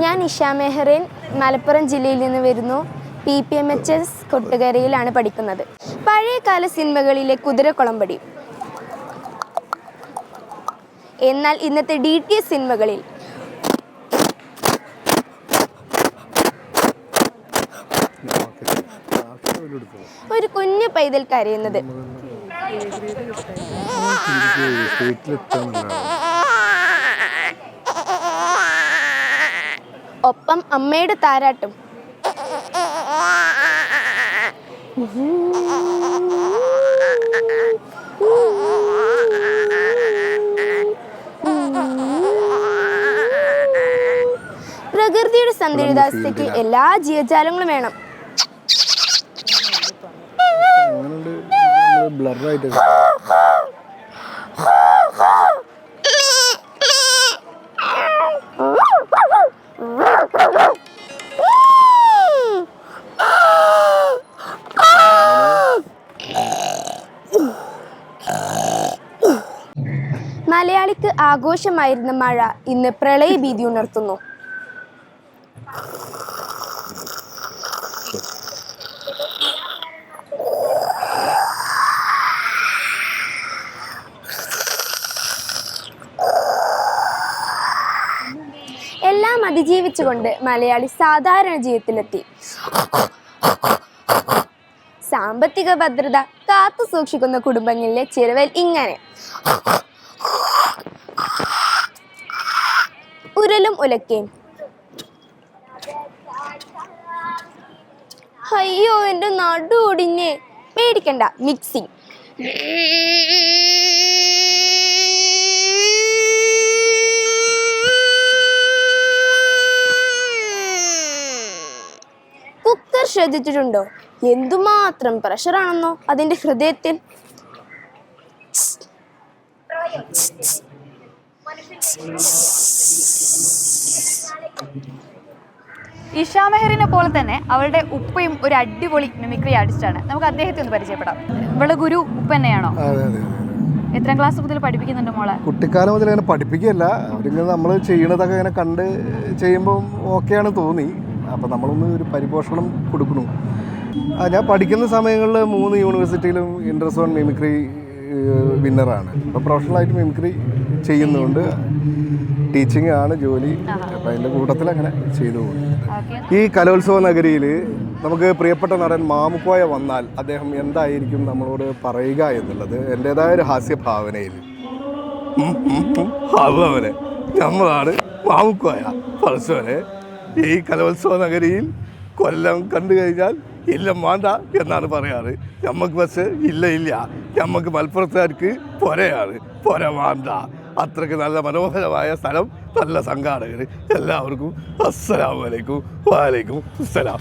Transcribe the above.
ഞാൻ ഇഷാ മെഹറിൻ മലപ്പുറം ജില്ലയിൽ നിന്ന് വരുന്നു P P M H S കൊട്ടുകരയിലാണ് പഠിക്കുന്നത് പഴയകാല സിനിമകളിലെ കുതിരക്കുളമ്പടി എന്നാൽ ഇന്നത്തെ ഡി ടി എസ് സിനിമകളിൽ ഒരു കുഞ്ഞു പൈതൽ കരയുന്നത് ഒപ്പം അമ്മയുടെ താരാട്ടും. പ്രകൃതിയുടെ സന്തുലിതാവസ്ഥയ്ക്ക് എല്ലാ ജീവജാലങ്ങളും വേണം. ബ്ലറായിട്ട് മലയാളിക്ക് ആഘോഷമായിരുന്ന മഴ ഇന്ന് പ്രളയഭീതി ഉണർത്തുന്നു. എല്ലാം അതിജീവിച്ചുകൊണ്ട് മലയാളി സാധാരണ ജീവിതത്തിലെത്തി. സാമ്പത്തിക ഭദ്രത കാത്തു സൂക്ഷിക്കുന്ന കുടുംബങ്ങളിലെ ചിലവൽ ഇങ്ങനെ. ഉരലും ഉലക്കേം. അയ്യോ എന്റെ നടു ഒടിഞ്ഞ്. പേടിക്കണ്ട മിക്സി കുക്കർ ശ്രദ്ധിച്ചിട്ടുണ്ടോ? എന്തുമാത്രം പ്രഷറാണെന്നോ അതിന്റെ ഹൃദയത്തിൽ? ഇഷാ മെഹറിനെ പോലെ തന്നെ അവളുടെ ഉപ്പയും ഒരു അടിപൊളി മിമിക്രി ആർട്ടിസ്റ്റാണ് നമുക്ക് അദ്ദേഹത്തെ ഒന്ന് പരിചയപ്പെടാം. ഇവളെ ഗുരു ഉപ്പ തന്നെയാണോ? എത്രാം ക്ലാസ് മുതൽ പഠിപ്പിക്കുന്നുണ്ട് മോളെ? കുട്ടിക്കാലം മുതൽ അങ്ങനെ പഠിപ്പിക്കുകയല്ല. അവരിങ്ങനെ നമ്മൾ ചെയ്യണതൊക്കെ ഇങ്ങനെ കണ്ട് ചെയ്യുമ്പോൾ ഓക്കെയാണ് തോന്നി. അപ്പം നമ്മളൊന്ന് ഒരു പരിപോഷണം കൊടുക്കണു ഞാൻ പഠിക്കുന്ന സമയങ്ങളിൽ മൂന്ന് യൂണിവേഴ്സിറ്റിയിലും ഇൻട്രസ്റ്റ് ഓൺ മിമിക്രി വിന്നറാണ് അപ്പോൾ പ്രൊഫഷണലായിട്ട് മിമിക്രി ചെയ്യുന്നുണ്ട്. ടീച്ചിങ് ആണ് ജോലി. അപ്പം അതിന്റെ കൂട്ടത്തിൽ അങ്ങനെ ചെയ്തു പോകുന്നു ഈ കലോത്സവ നഗരിയിൽ നമുക്ക് പ്രിയപ്പെട്ട നടൻ മാമുക്കോയ വന്നാൽ അദ്ദേഹം എന്തായിരിക്കും നമ്മളോട് പറയുക എന്നുള്ളത്? എന്റെതായ ഒരു ഹാസ്യഭാവനയിൽ. അവനെ നമ്മളാണ് മാമുക്കോയ. പരസ്പരെ ഈ കലോത്സവ നഗരിയിൽ കൊല്ലം കണ്ടു കഴിഞ്ഞാൽ ഇല്ല വേണ്ട എന്നാണ് പറയാറ്. നമുക്ക് ബസ് ഇല്ല ഇല്ല. നമുക്ക് മലപ്പുറത്തുകാർക്ക് പൊരയാണ്. പൊര വേണ്ട അത്രയ്ക്ക് നല്ല മനോഹരമായ സ്ഥലം നല്ല സംഘാടകർ എല്ലാവർക്കും അസ്സലാമലൈക്കും വാലൈക്കും അസ്സലാം.